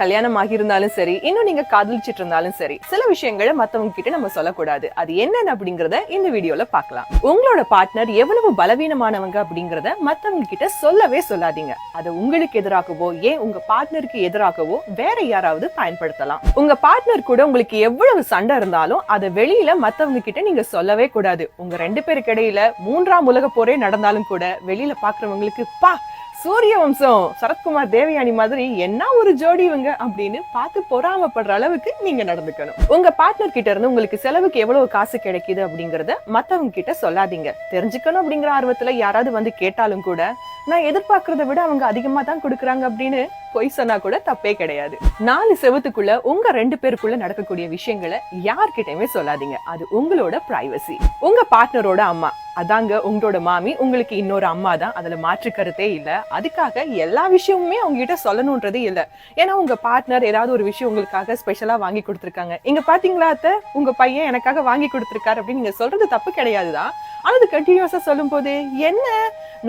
கல்யாணம் ஆகியிருந்தாலும் சரி இன்னும் நீங்க காதலிச்சிட்டு இருந்தாலும் சரி சில விஷயங்களை மத்தவங்க கிட்ட நம்ம சொல்லக்கூடாது. அது என்னன்னு அப்படிங்கறத இந்த வீடியோல பார்க்கலாம். உங்களோட பார்ட்னர் எவ்வளவு பலவீனமானவங்க அப்படிங்கறத மத்தவங்க கிட்ட சொல்லவே சொல்லாதீங்க. அதை உங்களுக்கு எதிராகவோ ஏன் உங்க பார்ட்னருக்கு எதிராகவோ வேற யாராவது பயன்படுத்தலாம். உங்க பார்ட்னர் கூட உங்களுக்கு எவ்வளவு சண்டை இருந்தாலும் அதை வெளியில மத்தவங்க கிட்ட நீங்க சொல்லவே கூடாது. உங்க ரெண்டு பேருக்கு இடையில மூன்றாம் உலக போரே நடந்தாலும் கூட வெளியில பாக்குறவங்களுக்கு பா சூரிய வம்சம் சரத்குமார் தேவயானி மாதிரி என்ன ஒரு ஜோடி இவங்க அப்படின்னு பார்த்து பொறாமப்படுற அளவுக்கு நீங்க நடந்துக்கணும். உங்க பார்ட்னர் கிட்ட இருந்து உங்களுக்கு செலவுக்கு எவ்வளவு காசு கிடைக்குது அப்படிங்கறத மத்தவங்க கிட்ட சொல்லாதீங்க. தெரிஞ்சுக்கணும் அப்படிங்கிற ஆர்வத்துல யாராவது வந்து கேட்டாலும் கூட நான் எதிர்பார்க்கறத விட அவங்க அதிகமா தான் கொடுக்குறாங்க அப்படின்னு பொய் சொன்னா கூட தப்பே கிடையாது. நாலு செவத்துக்குள்ள உங்க ரெண்டு பேருக்குள்ள நடக்கக்கூடிய விஷயங்களை யார்கிட்டயுமே சொல்லாதீங்க. அது உங்களோட பிரைவசி உங்க பார்ட்னரோட அம்மா. அதாங்க உங்களோட மாமி. உங்களுக்கு இன்னொரு அம்மா தான் அதுல மாற்று கருத்தே இல்லை. அதுக்காக எல்லா விஷயமுமே அவங்க கிட்ட இல்லை. ஏன்னா உங்க பார்ட்னர் ஏதாவது ஒரு விஷயம் உங்களுக்காக ஸ்பெஷலா வாங்கி கொடுத்துருக்காங்க. இங்க பார்த்தீங்களா அத்தை? உங்க பையன் எனக்காக வாங்கி கொடுத்துருக்காரு அப்படின்னு நீங்க சொல்றது தப்பு கிடையாதுதான் ஆனா அது கண்டினியூஸா சொல்லும் போது என்ன?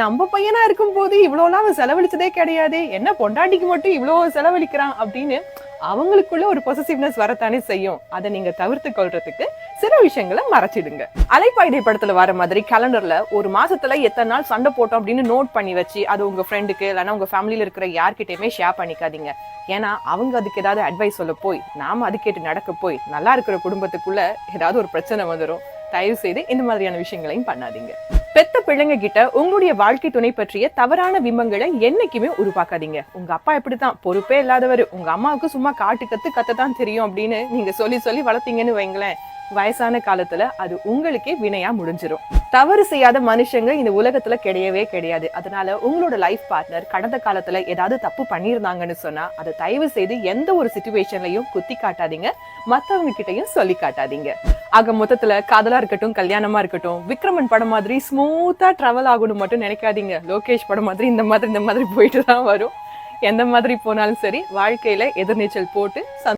நம்ம பையனா இருக்கும் போது இவ்வளவுலாம் அவன் செலவழிச்சதே கிடையாது. என்ன பொண்டாட்டிக்கு மட்டும் இவ்வளவு செலவழிக்கிறான்? அப்படின்னு அவங்களுக்குள்ள ஒரு பொசசிவ்னஸ் வரத்தானே செய்யும். அதை நீங்க தவிர்த்து கொள்றதுக்கு சில விஷயங்களை மறைச்சிடுங்க. அலைப்பாய்தை படத்துல வர மாதிரி கேலண்டர்ல ஒரு மாசத்துல எத்தனை நாள் சண்டை போட்டோம் அப்படின்னு நோட் பண்ணி வச்சு அது உங்க ஃப்ரெண்டுக்கு இல்லைன்னா உங்க ஃபேமிலியில இருக்கிற யார்கிட்டயுமே ஷேர் பண்ணிக்காதீங்க. ஏன்னா அவங்க அதுக்கு ஏதாவது அட்வைஸ் சொல்ல போய் நாம அது கேட்டு நடக்க போய் நல்லா இருக்கிற குடும்பத்துக்குள்ள ஏதாவது ஒரு பிரச்சனை வந்துடும் தயவு செய்து இந்த மாதிரியான விஷயங்களையும் பண்ணாதீங்க. பெத்த பிள்ளைங்க கிட்ட உங்களுடைய வாழ்க்கை துணை பற்றிய தவறான பிம்பங்களை என்னைக்குமே உருவாக்காதீங்க. உங்க அப்பா இப்படித்தான் பொறுப்பே இல்லாதவர். உங்க அம்மாவுக்கு சும்மா காட்டு கத்து கத்தத்தான் தெரியும் அப்படின்னு நீங்க சொல்லி சொல்லி வளர்த்தீங்கன்னு வைங்களேன். வயசான காலத்துல அது உங்களுக்கே வினையா முடிஞ்சிடும் தவறு செய்யாத மனுஷங்க இந்த உலகத்துல கிடையவே கிடையாது. அதனால உங்களோட லைஃப் பார்ட்னர் கடந்த காலத்துல ஏதாவது தப்பு பண்ணியிருந்தாங்கன்னு சொன்னா அதை தயவு செய்து எந்த ஒரு சுச்சுவேஷன்லயும் குத்தி காட்டாதீங்க. மத்தவங்க கிட்டயும் சொல்லி காட்டாதீங்க. ஆக மொத்தத்துல காதலா இருக்கட்டும் கல்யாணமா இருக்கட்டும் விக்ரமன் படம் மாதிரி ஸ்மூத்தா டிராவல் ஆகணும் மட்டும் நினைக்காதீங்க. லோகேஷ் படம் மாதிரி இந்த மாதிரி இந்த மாதிரி போயிட்டு தான் வரும். எந்த மாதிரி போனாலும் சரி வாழ்க்கையில எதிர்நீச்சல் போட்டு